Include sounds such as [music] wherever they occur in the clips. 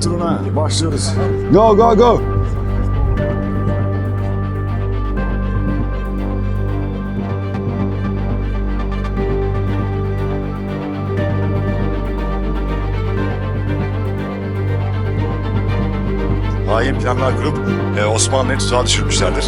Turuna başlıyoruz. Go go go. Hain planlar kurup e, Osmanlı'yı tuzağa düşürmüşlerdir.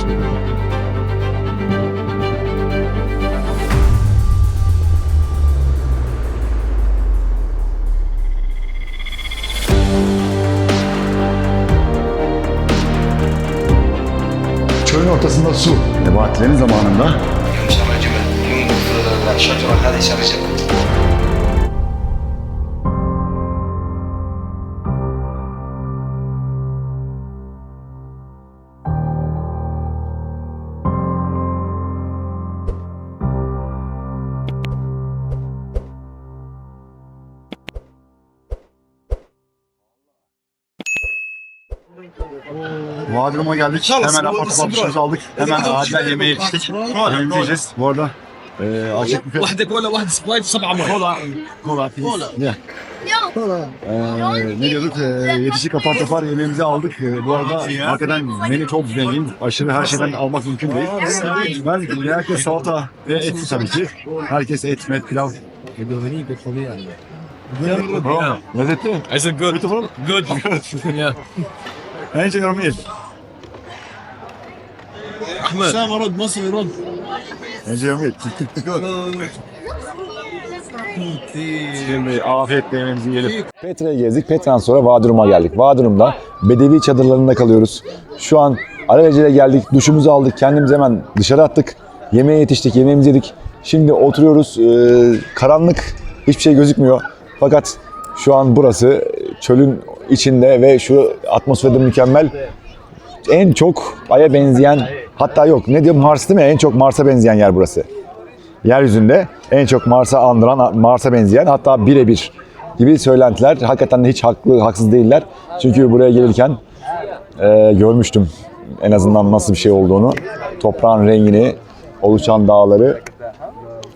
Ortasında su. Nebatilerin zamanında stadyuma geldik. Hemen apar başımızı aldık. Hemen acilen yemeğe yetiştik. Yemeği yiyeceğiz. Bu arada e, açık büfe. Vahde kola, vahde sprite, sabah mı? Kola. Kola. Kola. E, ne diyorduk? Ee, yetişik apar topar yemeğimizi aldık. E, bu arada hakikaten menü çok zengin. Aşırı her şeyden almak mümkün değil. Ben şey herkes salata ve et tabii ki. Herkes et, met, pilav. Bro, lezzetli. I said good. Beautiful. Good. Good. [laughs] yeah. Bence yorum değil. أحمد سام رد مصري رد Bence yorum iyi. Şimdi afiyetle yemeğimizi yiyelim. Petra'yı gezdik. Petra'dan sonra Vadrum'a geldik. Vadrum'da Bedevi çadırlarında kalıyoruz. Şu an alelacele geldik. Duşumuzu aldık. Kendimizi hemen dışarı attık. Yemeğe yetiştik. Yemeğimizi yedik. Şimdi oturuyoruz. Ee, karanlık. Hiçbir şey gözükmüyor. Fakat şu an burası çölün içinde ve şu atmosferde mükemmel. En çok Ay'a benzeyen hatta yok ne diyorum Mars değil mi? En çok Mars'a benzeyen yer burası. Yeryüzünde en çok Mars'a andıran, Mars'a benzeyen hatta birebir gibi söylentiler. Hakikaten de hiç haklı, haksız değiller. Çünkü buraya gelirken e, görmüştüm en azından nasıl bir şey olduğunu. Toprağın rengini, oluşan dağları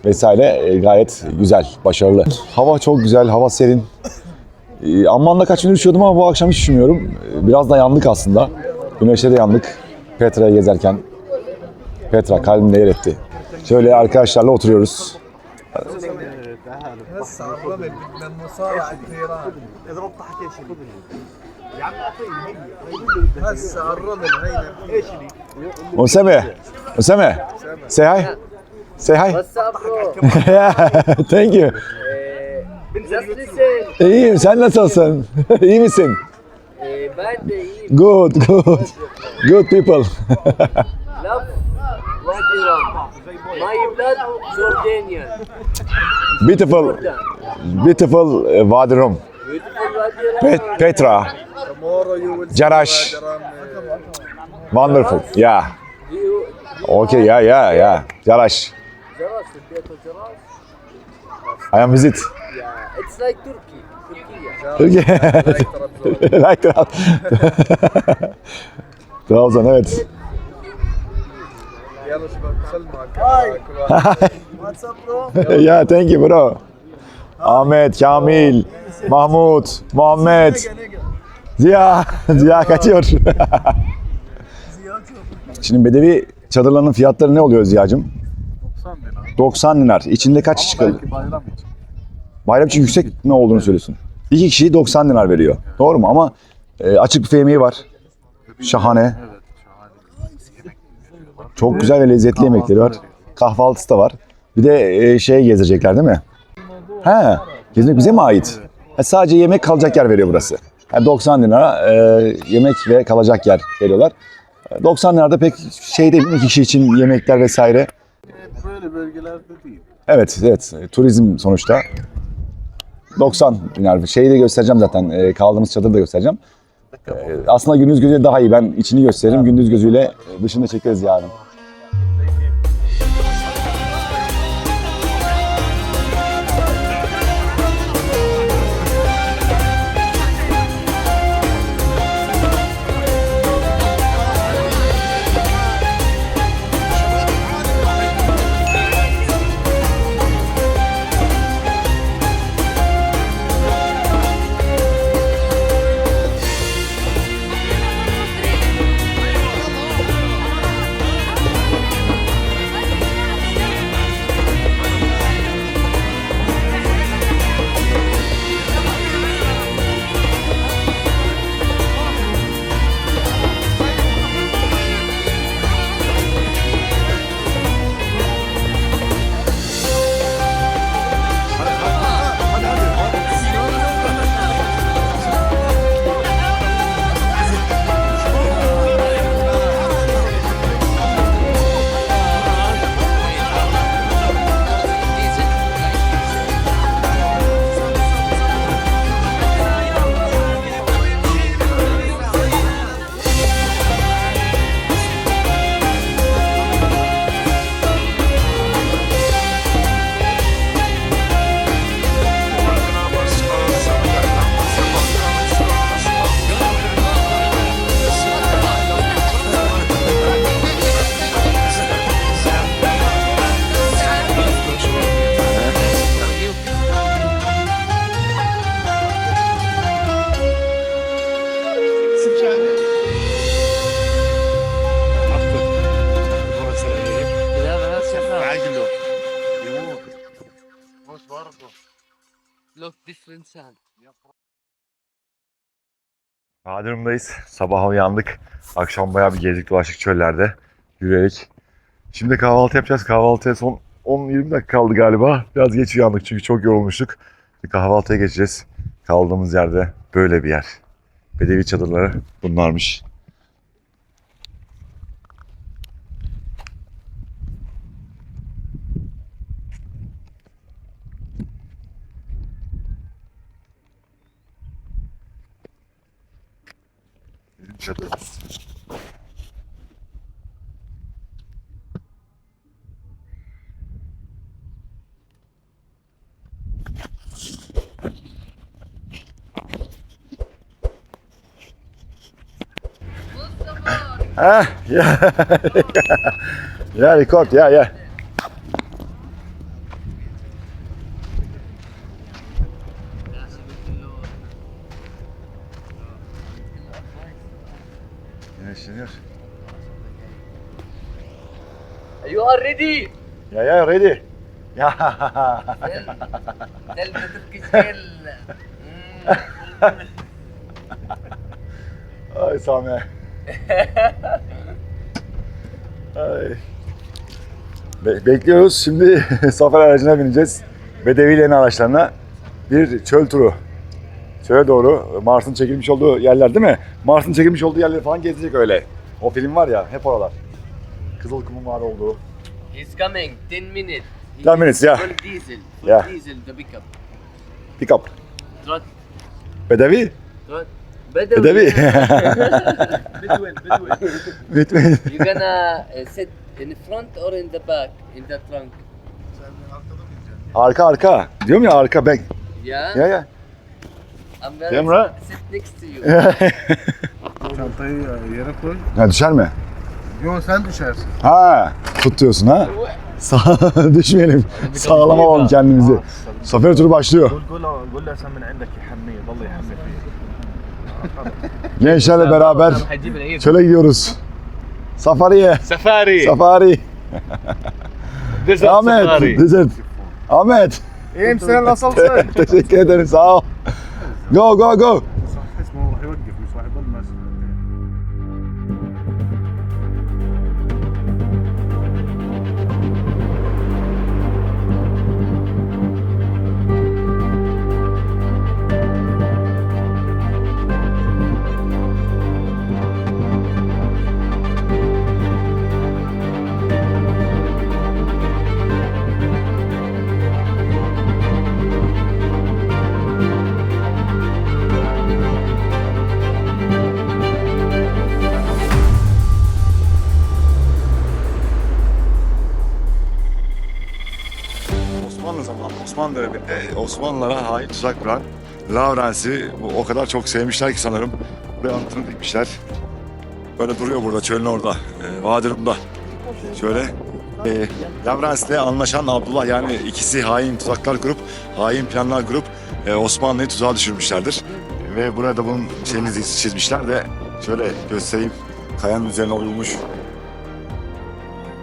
vesaire e, gayet güzel, başarılı. Hava çok güzel, hava serin. E, Amman'da kaç gündür üşüyordum ama bu akşam hiç üşümüyorum. E, Biraz da yandık aslında. Güneşte de yandık. Petra'ya gezerken. Petra kalbimde yer etti. Şöyle arkadaşlarla oturuyoruz. Osame. Osame. Say hi. Say hi. [laughs] Thank you. İyiyim. Sen nasılsın? [laughs] İyi misin? Ee, ben de iyiyim. Good, good. Good people. [laughs] My blood Jordanian. Beautiful, beautiful uh, Wadi Rum. Pet Petra, Jarash. Wonderful. Yeah. Okay. Yeah. Yeah. Yeah. Jarash. I am visit. Yeah, it's like Turkey. Turkey, yeah. [laughs] like Trabzon. [laughs] Like Trabzon. [laughs] Trabzon. Evet. What's up bro? yeah, thank you bro. Ahmet, Kamil, Mahmut, Muhammed. Ziya, [laughs] Ziya kaçıyor. [laughs] Şimdi Bedevi çadırlarının fiyatları ne oluyor Ziya'cığım? 90 dinar. 90 dinar. İçinde kaç çıkıyor? bayram için. Bayram için yüksek ne olduğunu söylüyorsun. İki kişiyi 90 dinar veriyor. Doğru mu? Ama e, açık büfe yemeği var. Şahane. Çok güzel ve lezzetli yemekleri var. Kahvaltısı da var. Bir de e, şeye gezdirecekler değil mi? He, gezmek bize mi ait? Ha, sadece yemek kalacak yer veriyor burası. Yani 90 lira e, yemek ve kalacak yer veriyorlar. E, 90 lirada pek şey değil, iki kişi için yemekler vesaire. böyle bölgelerde değil. Evet, evet. Turizm sonuçta. 90 dinar. Şeyi de göstereceğim zaten. e, Kaldığımız çadırı da göstereceğim. E, Aslında gündüz gözüyle daha iyi. Ben içini gösteririm. Gündüz gözüyle dışını çekeriz yarın. Badrum'dayız. Sabah uyandık. Akşam bayağı bir gezdik dolaştık çöllerde. Yürüyerek. Şimdi kahvaltı yapacağız. Kahvaltıya son 10-20 dakika kaldı galiba. Biraz geç uyandık çünkü çok yorulmuştuk. Bir kahvaltıya geçeceğiz. Kaldığımız yerde böyle bir yer. Bedevi çadırları bunlarmış. Bizim çadırımız. Ah, yeah. [laughs] yeah, record, yeah, yeah. Güneşleniyor. You are Yeah, yeah, ready. Yeah. Del Turkish Gel Ay Sami. Ay. Be- bekliyoruz. Şimdi [laughs] sefer aracına bineceğiz. Bedevilerin araçlarına bir çöl turu. Çöle doğru. Mars'ın çekilmiş olduğu yerler değil mi? Mars'ın çekilmiş olduğu yerleri falan gezecek öyle. O film var ya hep oralar. Kızılkum'un var olduğu. He's coming 10 minutes He 10 minutes, yeah. Full diesel Full Yeah. diesel the pickup Pick up. Trot Bedevi? Trot Bedawi Bedevi. Bedouin [laughs] Bedouin Bitmeyin. You gonna uh, sit in front or in the back in the trunk arka arka. Diyorum ya arka back. Yeah Ya ya. I'm gonna Camera. sit next to you [laughs] Çantayı yere koy. ya düşer mi? Yo sen düşersin. Ha tutuyorsun ha. [laughs] Düşmeyelim. Sağlam olalım kendimizi. Safer turu başlıyor. Gençlerle beraber çöle gidiyoruz. Safariye. Safari. Safari. [laughs] Desert Ahmet. Safari. Desert. Ahmet. İyiyim sen nasılsın? [laughs] Teşekkür ederim sağ ol. Go go go. Osmanlı döneminde Osmanlılara ait tuzak kuran Lavrens'i bu o kadar çok sevmişler ki sanırım. Buraya anıtını dikmişler. Böyle duruyor burada çölün orada, e, Vadırım'da. Şöyle e, Lavrens'le anlaşan Abdullah yani ikisi hain tuzaklar kurup, hain planlar kurup e, Osmanlı'yı tuzağa düşürmüşlerdir. Ve burada bunun şeyini çizmişler de şöyle göstereyim. Kayanın üzerine oyulmuş.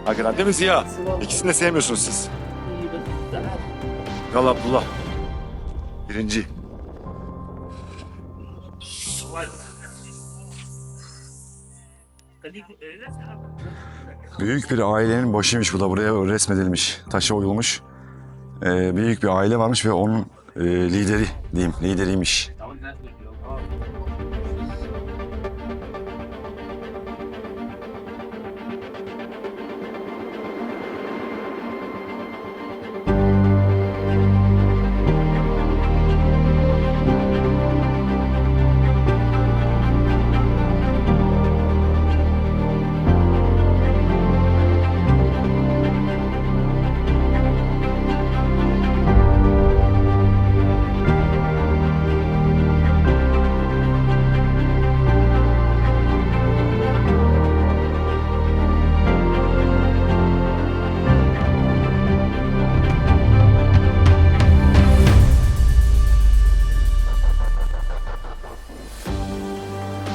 Hakikaten değil mi Ziya? İkisini de sevmiyorsunuz siz. Kral Abdullah. Birinci. Büyük bir ailenin başıymış bu da buraya resmedilmiş. Taşa oyulmuş. Ee, büyük bir aile varmış ve onun e, lideri diyeyim, lideriymiş.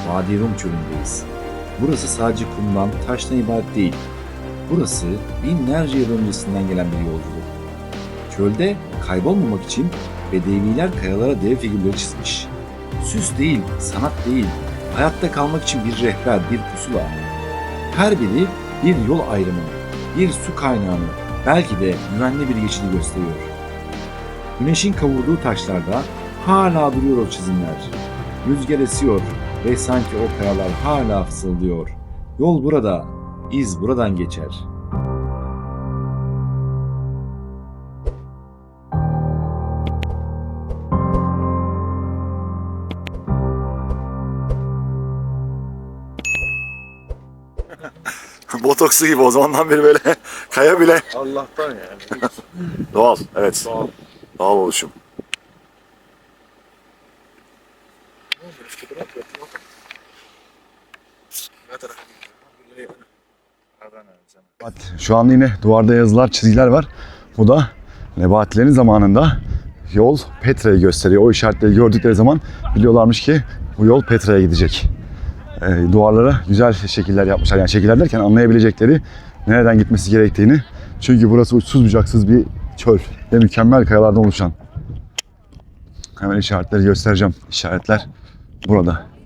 Vadi Rum çölündeyiz. Burası sadece kumdan, taştan ibaret değil. Burası binlerce yıl öncesinden gelen bir yolculuk. Çölde kaybolmamak için Bedeviler kayalara dev figürleri çizmiş. Süs değil, sanat değil, hayatta kalmak için bir rehber, bir pusula. Her biri bir yol ayrımını, bir su kaynağını, belki de güvenli bir geçidi gösteriyor. Güneşin kavurduğu taşlarda hala duruyor o çizimler. Rüzgar esiyor ve sanki o kayalar hala fısıldıyor. Yol burada, iz buradan geçer. [laughs] Botoksu gibi o zamandan beri böyle [laughs] kaya bile. Allah'tan yani. [laughs] Doğal, evet. Doğal. Doğal oluşum. Şu an yine duvarda yazılar, çizgiler var. Bu da Nebatilerin zamanında yol Petra'yı gösteriyor. O işaretleri gördükleri zaman biliyorlarmış ki bu yol Petra'ya gidecek. Ee, duvarlara güzel şekiller yapmışlar. Yani şekiller derken anlayabilecekleri nereden gitmesi gerektiğini. Çünkü burası uçsuz bucaksız bir çöl ve mükemmel kayalardan oluşan. Hemen işaretleri göstereceğim. İşaretler burada.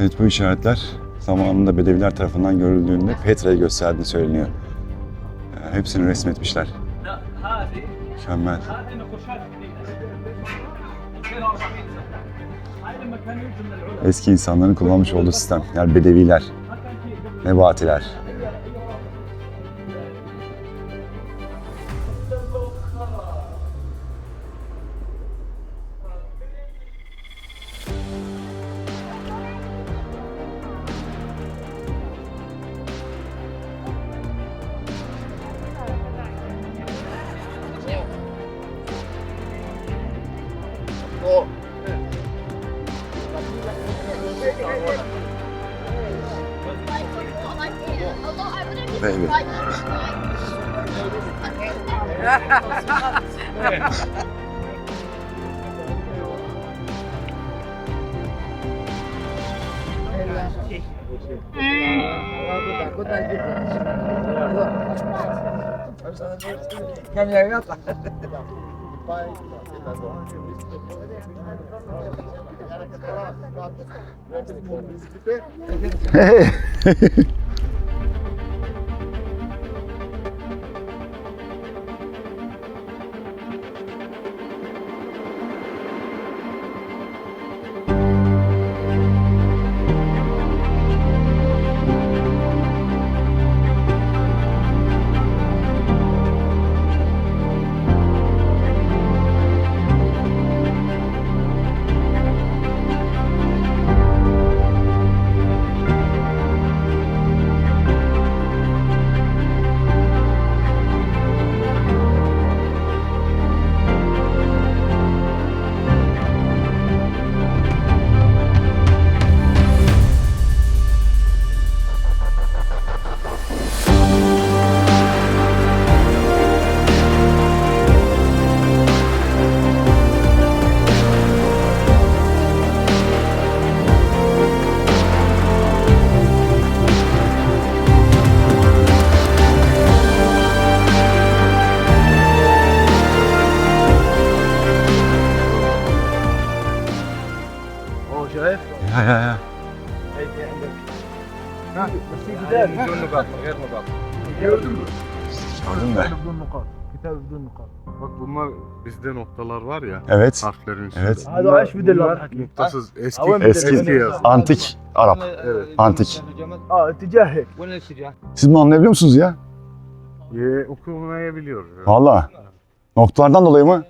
Evet bu işaretler zamanında Bedeviler tarafından görüldüğünde Petra'yı gösterdiğini söyleniyor. Yani hepsini resmetmişler. Mükemmel. Eski insanların kullanmış olduğu sistem. Yani Bedeviler, Nebatiler. هو da. Bak bunlar bizde noktalar var ya. Evet. Harflerin üstünde. Evet. Hadi aç bir de lan. Noktasız eski eski, eski yazı. Antik Arap. Evet. Antik. Aa ticaret. Siz bunu anlayabiliyor musunuz ya? Ye, okumayabiliyoruz. Valla. Noktalardan dolayı mı?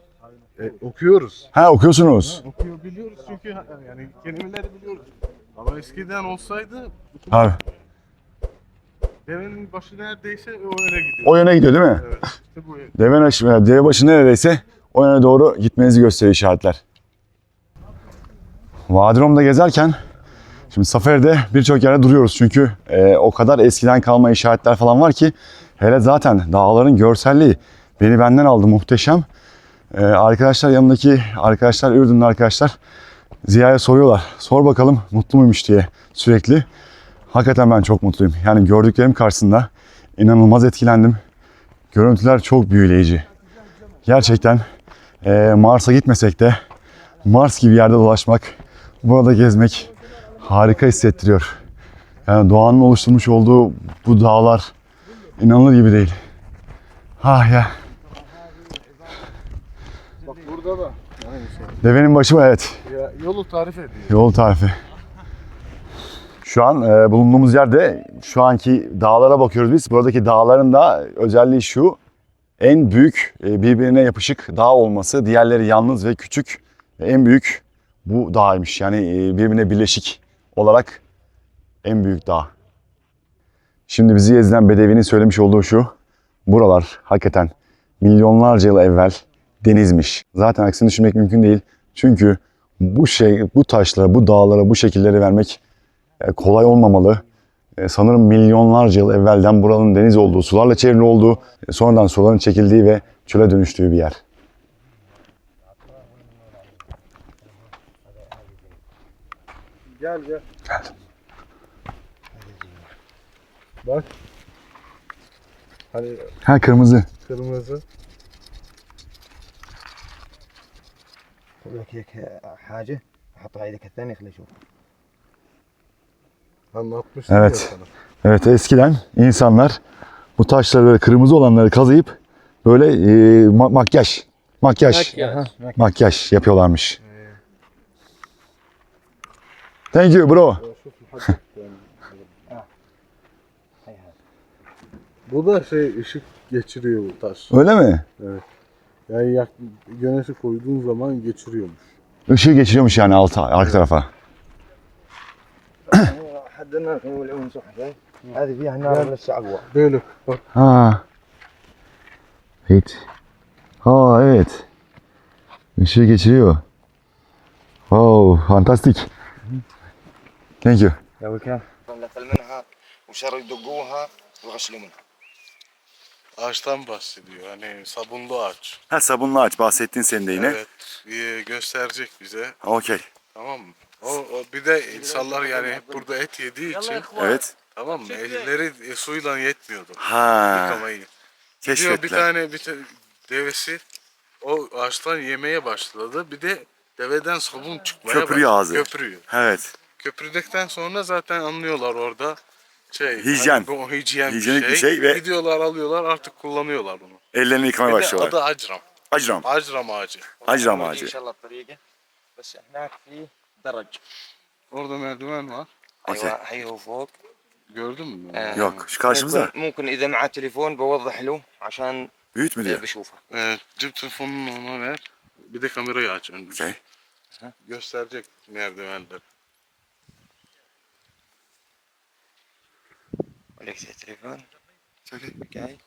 E, okuyoruz. Ha okuyorsunuz. Ha, okuyor biliyoruz çünkü yani kelimeleri biliyoruz. Ama eskiden olsaydı... Abi devenin başı neredeyse o yöne gidiyor. o yöne gidiyor değil mi? Evet. İşte bu Deve, başı- deve başı neredeyse o yöne doğru gitmenizi gösteriyor işaretler. Vadrom'da gezerken şimdi Safari'de birçok yerde duruyoruz çünkü e, o kadar eskiden kalma işaretler falan var ki hele zaten dağların görselliği beni benden aldı muhteşem. Ee, arkadaşlar yanımdaki arkadaşlar, Ürdünlü arkadaşlar Ziya'ya soruyorlar. Sor bakalım mutlu muymuş diye sürekli. Hakikaten ben çok mutluyum. Yani gördüklerim karşısında inanılmaz etkilendim. Görüntüler çok büyüleyici. Gerçekten eee, Mars'a gitmesek de Mars gibi yerde dolaşmak, burada gezmek harika hissettiriyor. Yani doğanın oluşturmuş olduğu bu dağlar inanılır gibi değil. Ah ya. Bak burada da. Devenin başı mı? Evet. Ya, yolu tarif ediyor. Yol tarifi. Şu an e, bulunduğumuz yerde şu anki dağlara bakıyoruz biz. Buradaki dağların da özelliği şu. En büyük e, birbirine yapışık dağ olması. Diğerleri yalnız ve küçük. En büyük bu dağymış. Yani e, birbirine birleşik olarak en büyük dağ. Şimdi bizi gezilen Bedevi'nin söylemiş olduğu şu. Buralar hakikaten milyonlarca yıl evvel denizmiş. Zaten aksini düşünmek mümkün değil. Çünkü bu şey, bu taşlara, bu dağlara, bu şekilleri vermek kolay olmamalı. E, Sanırım milyonlarca yıl evvelden buranın deniz olduğu, sularla çevrili olduğu, e, sonradan suların çekildiği ve çöle dönüştüğü bir yer. Gel gel. Bak. Hani Ha kırmızı. kırmızı. اقول لك هيك حاجه احطها ايدك الثانيه خليه يشوف Anlatmıştım Evet. Evet eskiden insanlar bu taşları böyle kırmızı olanları kazıyıp böyle e, ma- makyaj, makyaj, Makyaj. makyaj yapıyorlarmış. Thank you bro. Bu da şey ışık geçiriyor bu taş. Öyle mi? Yani yak, güneşi koyduğun zaman geçiriyormuş. Işığı geçiriyormuş yani alta, arka tarafa. حد النار كانوا يولعون صح شايف هذه فيها نار لسه اقوى Böyle bak Ha. Evet. Ha evet. Işığı geçiriyor. Wow, fantastik. Thank you. لو كان نقل منها وصاروا يدقوها ويغسلوا منها ağaçtan bahsediyor. Hani sabunlu ağaç. Ha sabunlu ağaç bahsettin sen de yine. Evet. e, gösterecek bize. Okey. Tamam mı? O, o bir de insanlar yani hep burada et yediği için Evet. tamam mı? Elleri e, suyla yetmiyordu. Ha. Yıkamayı. Diyor bir Keşfettiler. tane bir ta- devesi o ağaçtan yemeye başladı. Bir de deveden sabun çıkmaya Köpürüyor başladı. ağzı. Köpürüyor. Evet. Köpürdükten sonra zaten anlıyorlar orada şey. Hijyen. hani bu hijyen Hijyenik bir bir şey. şey ve- Gidiyorlar alıyorlar artık kullanıyorlar bunu. Ellerini yıkamaya Bir de başlıyorlar. adı acram. Acram. Acram ağacı. Acram ان ağacı. شاء الله الطريقه بس هناك في درج Orada merdiven var. Okey. ايوه هي هو فوق Gördün mü? آه، Yok şu karşımızda. ممكن, ممكن اذا معاه تليفون بوضح له عشان Büyüt mü diyor? بشوفه Evet, cep telefonunu ona ver. Bir de kamerayı aç önce. Okey. Gösterecek merdivenleri. ولك التليفون Okey. جاي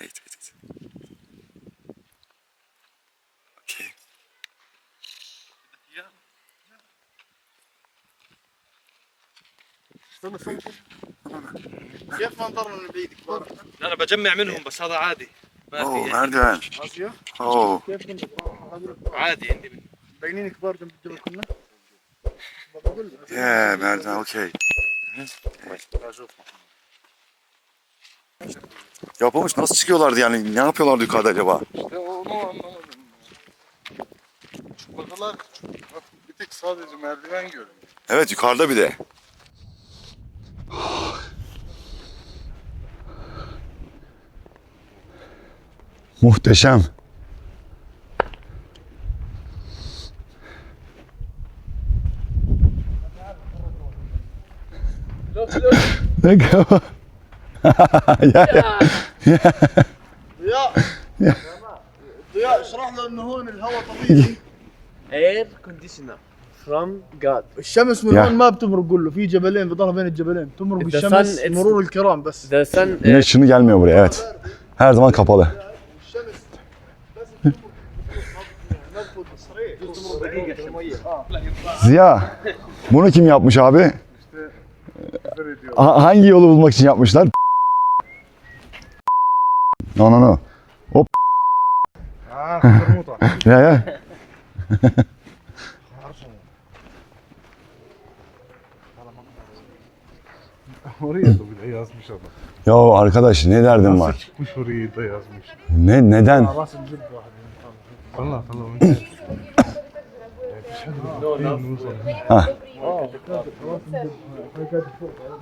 Wait, wait, wait. كيف منظرنا من بعيد كبار انا بجمع منهم بس هذا عادي ما Oo في merdiven. Oo. عادي عندي منه باينين كبار جنب الجبل كنا Yeah merdiven okey. Yapılmış nasıl çıkıyorlardı yani ne yapıyorlardı yukarıda acaba? İşte onu anlamadım. Çıkmadılar. Bak, bir tek sadece merdiven görünüyor. Evet yukarıda bir de. Muhteşem. Ne kadar? ya ya. ضياء ضياء اشرح له انه هون الهواء طبيعي اير كونديشنر فروم جاد الشمس من يا. هون ما بتمرق قول له في جبلين بضلها بين الجبلين تمرق The الشمس sun, it's- مرور الكرام بس ذا سن Güneş ışını gelmiyor buraya evet. Her zaman kapalı. Ziya, bunu kim yapmış abi? Ha- hangi yolu bulmak için yapmışlar? No no no. اه [laughs] Ya ya. Oraya da bile yazmış adam. Ya arkadaş ne derdim var? Çıkmış orayı da yazmış. Ne neden? Allah Allah. [laughs]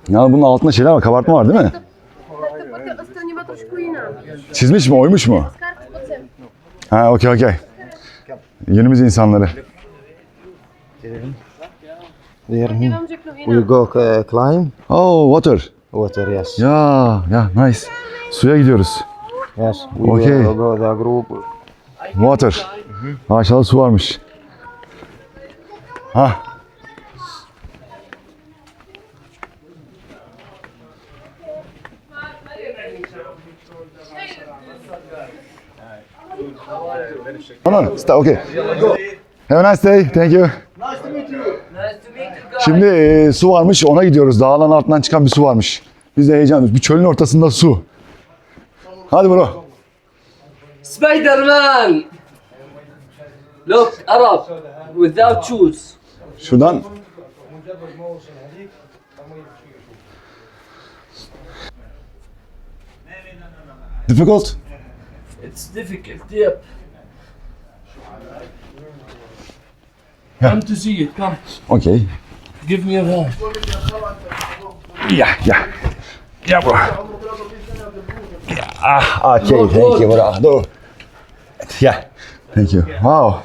Ya bunun altında şeyler var, kabartma var değil mi? Çizmiş mi, oymuş mu? Ha okey okey. Günümüz insanları. There we go uh, climb. Oh water. Water, yes. Ya ya nice. Suya gidiyoruz. Yes. We Okay. will go the group. Water. Aşağıda su varmış. Ha. Sta- okay. Have a nice day. Thank you. Şimdi e, su varmış, ona gidiyoruz. Dağların altından çıkan bir su varmış. Biz de heyecanlıyız. Bir çölün ortasında su. Hadi bro. Spider-Man! Look, Arab, without shoes. Şuradan. Difficult? It's difficult, yep. Yeah. Come to see it, come. Okay. Give me a hand. Yeah, yeah. Yeah, bro. Yeah. Ah, okay. Thank you, bro. Do. Yeah. Thank you. Wow.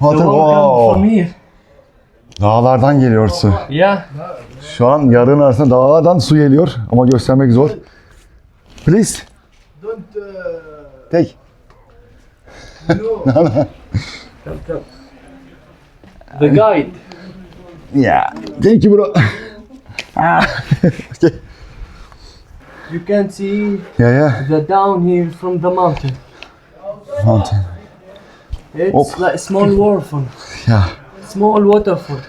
Welcome from wow. Dağlardan geliyor su. Yeah. Şu an yarığın arasında dağlardan su geliyor ama göstermek zor. Please. Take. The guide. Yeah. Thank you, bro. Ah. [laughs] okay. You can see Yeah, yeah. the down here from the mountain. Mountain. It's Hop. like small waterfall. Yeah. Small waterfall.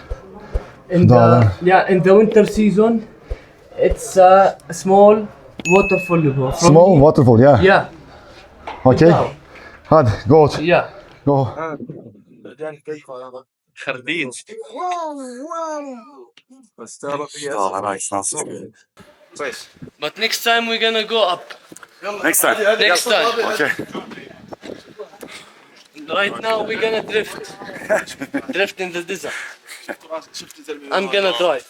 In the, yeah, in the winter season, it's a small waterfall. bro. Small here- waterfall, yeah. Yeah, Okay. down. Hadi, go. out. yeah. Go. But next time we're gonna go up. Next time. Next time. Okay. Right now we're gonna drift. drift in the desert. I'm gonna drive.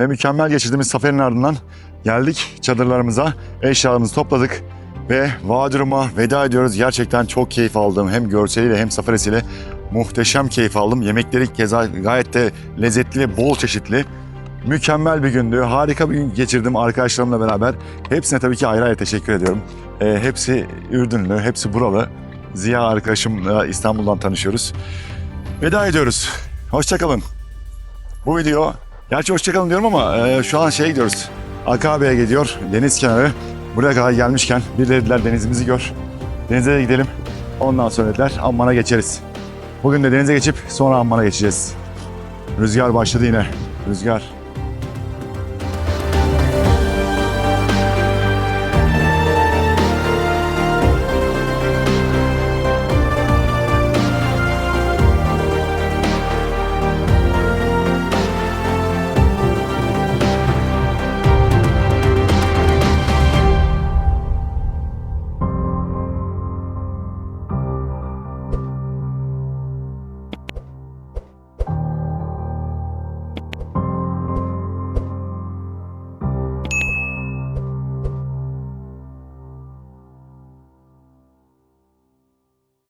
Ve mükemmel geçirdiğimiz seferin ardından geldik çadırlarımıza, eşyalarımızı topladık ve Vadrum'a veda ediyoruz. Gerçekten çok keyif aldım. Hem görseliyle hem safarisiyle muhteşem keyif aldım. Yemekleri keza gayet de lezzetli, bol çeşitli. Mükemmel bir gündü. Harika bir gün geçirdim arkadaşlarımla beraber. Hepsine tabii ki ayrı ayrı teşekkür ediyorum. Ee, hepsi Ürdünlü, hepsi buralı. Ziya arkadaşımla İstanbul'dan tanışıyoruz. Veda ediyoruz. Hoşçakalın. Bu video, gerçi hoşçakalın diyorum ama e, şu an şeye gidiyoruz. Akabe'ye gidiyor, deniz kenarı. Buraya kadar gelmişken birileri dediler denizimizi gör. Denize de gidelim. Ondan sonra dediler Amman'a geçeriz. Bugün de denize geçip sonra Amman'a geçeceğiz. Rüzgar başladı yine. Rüzgar